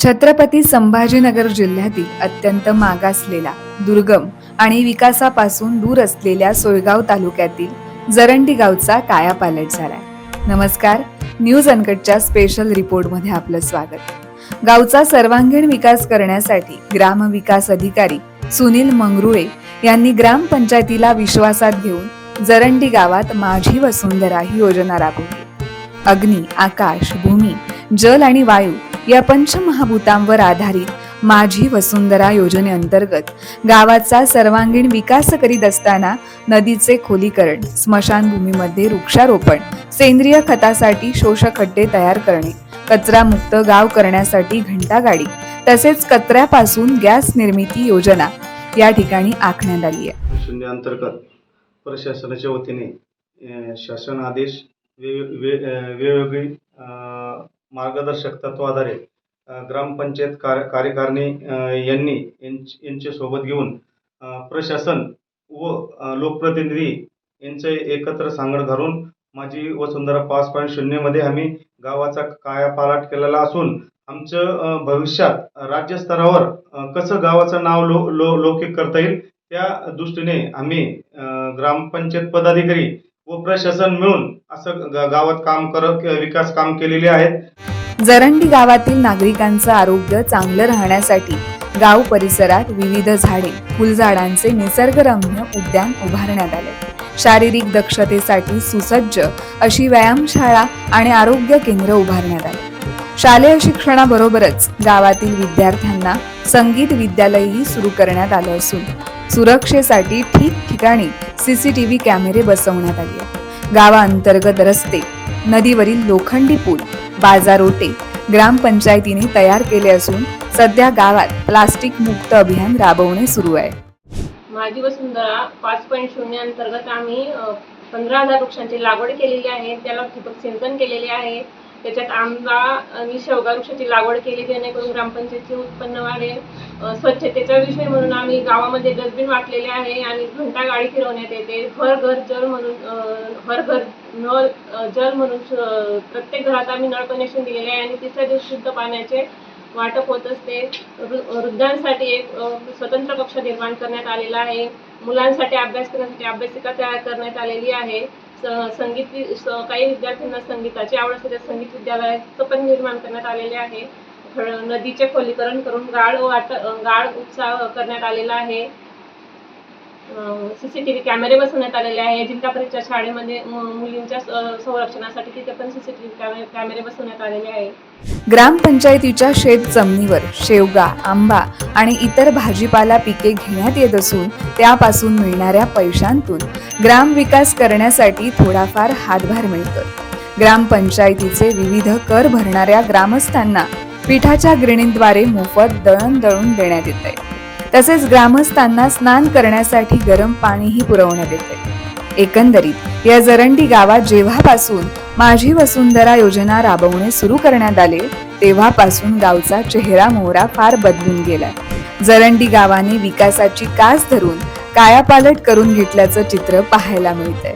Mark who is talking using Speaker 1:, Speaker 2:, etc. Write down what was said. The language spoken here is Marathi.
Speaker 1: छत्रपती संभाजीनगर जिल्ह्यातील अत्यंत मागासलेला दुर्गम आणि विकासापासून दूर असलेल्या सोयगाव तालुक्यातील जरंडी गावचा कायापालट झालाय. नमस्कार न्यूज अनकटच्या स्पेशल रिपोर्टमध्ये आपलं स्वागत. गावचा सर्वांगीण विकास करण्यासाठी ग्रामविकास अधिकारी सुनील मंगरुळे यांनी ग्रामपंचायतीला विश्वासात घेऊन जरंडी गावात माझी वसुंधरा ही योजना राबवली. अग्नी आकाश भूमी जल आणि वायू या पंचमहाभूतांवर आधारित माझी वसुंधरा योजनेअंतर्गत गावाचा सर्वांगीण विकास करीत असताना नदीचे खोलीकरण स्मशानभूमीमध्ये वृक्षारोपण सेंद्रिय खतासाठी शोषखड्डे तयार करणे कचरामुक्त गाव करण्यासाठी घंटागाडी तसेच कचऱ्यापासून गॅस निर्मिती योजना या ठिकाणी आखण्यात आली आहे.
Speaker 2: शून्य अंतर्गत प्रशासनाच्या वतीने शासन आदेश वे वे वेगवेगळी मार्गदर्शक तत्वाधारे अ, ग्रामपंचायत कार्य कार्यकारिणी यांनी यांच- यांचे सोबत घेऊन प्रशासन व लोकप्रतिनिधी यांचे एकत्र सांगड घालून माझी वसुंधरा पाच पॉईंट शून्यमध्ये आम्ही गावाचा कायापालट केलेला असून आमचं भविष्यात राज्यस्तरावर कसं गावाचं नाव लो लो लौकिक करता येईल त्या दृष्टीने आम्ही ग्रामपंचायत पदाधिकारी व प्रशासन मिळून असं ग- गावात काम करत विकास काम केलेले आहेत.
Speaker 1: जरंडी गावातील नागरिकांचं आरोग्य चांगलं राहण्यासाठी गाव परिसरात विविध झाडे फुलझाडांचे निसर्गरम्य उद्यान उभारण्यात आले. शारीरिक दक्षतेसाठी सुसज्ज अशी व्यायामशाळा आणि आरोग्य केंद्र उभारण्यात आले. शालेय शिक्षणाबरोबरच गावातील विद्यार्थ्यांना संगीत विद्यालयही सुरू करण्यात आलं असून सुरक्षेसाठी ठिकठिकाणी सीसीटीव्ही कॅमेरे बसवण्यात आले गावाअंतर्गत रस्ते नदीवरील लोखंडी पूल बाजारोटे ग्रामपंचायतीने तयार केले असून सध्या गावात प्लास्टिक मुक्त अभियान राबवणे सुरू आहे.
Speaker 3: माझी वसुंधरा पाच पॉईंट शून्य अंतर्गत आम्ही पंधरा हजार वृक्षांची लागवड केलेली आहे. त्याला ठिबक सिंचन केलेले आहे. त्याच्यात आंबा आणि शेवगा वृक्षाची लागवड केली जेणेकरून ग्रामपंचायतीचे उत्पन्न वाढेल. स्वच्छतेचा विषय म्हणून आम्ही गावामध्ये डस्टबिन वाटलेले आहे आणि घंटा गाडी फिरवण्यात येते. हर घर जल म्हणून हर घर नळ जल म्हणून प्रत्येक घरात आम्ही नळ कनेक्शन दिलेले आहे आणि तिसऱ्या दिवशी शुद्ध पाण्याचे वाटप होत असते वृद्धांसाठी एक स्वतंत्र कक्ष निर्माण करण्यात आलेला आहे. मुलांसाठी अभ्यास करण्यासाठी अभ्यासिका तयार करण्यात आलेली आहे. स- संगीत वि- स- काही विद्यार्थ्यांना संगीताची आवड असते त्या संगीत विद्यालयाचं पण निर्माण करण्यात आलेले आहे. नदीचे खोलीकरण करून गाळ वाट गाळ उत्साह करण्यात आलेला आहे. सीसीटीव्ही कॅमेरे बसवण्यात आलेले आहे. जिल्हा परिषद शाळेमध्ये मुलींच्या संरक्षणासाठी तिथे पण सीसीटीव्ही कॅमेरे बसवण्यात आलेले आहे.
Speaker 1: ग्रामपंचायतीच्या शेत जमिनीवर शेवगा आंबा आणि इतर भाजीपाला पिके घेण्यात येत असून त्यापासून मिळणाऱ्या पैशांतून ग्रामविकास करण्यासाठी थोडाफार हातभार मिळतो. ग्रामपंचायतीचे विविध कर भरणाऱ्या ग्रामस्थांना पिठाच्या गिरणीद्वारे मोफत दळण दळून देण्यात येत आहे तसेच ग्रामस्थांना स्नान करण्यासाठी गरम पाणीही पुरवण्यात येते. एकंदरीत या जरंडी गावात जेव्हापासून माझी वसुंधरा योजना राबवणे सुरू करण्यात आले तेव्हापासून गावचा चेहरा मोहरा फार बदलून गेलाय. जरंडी गावाने विकासाची कास धरून कायापालट करून घेतल्याचं चित्र पाहायला मिळतंय.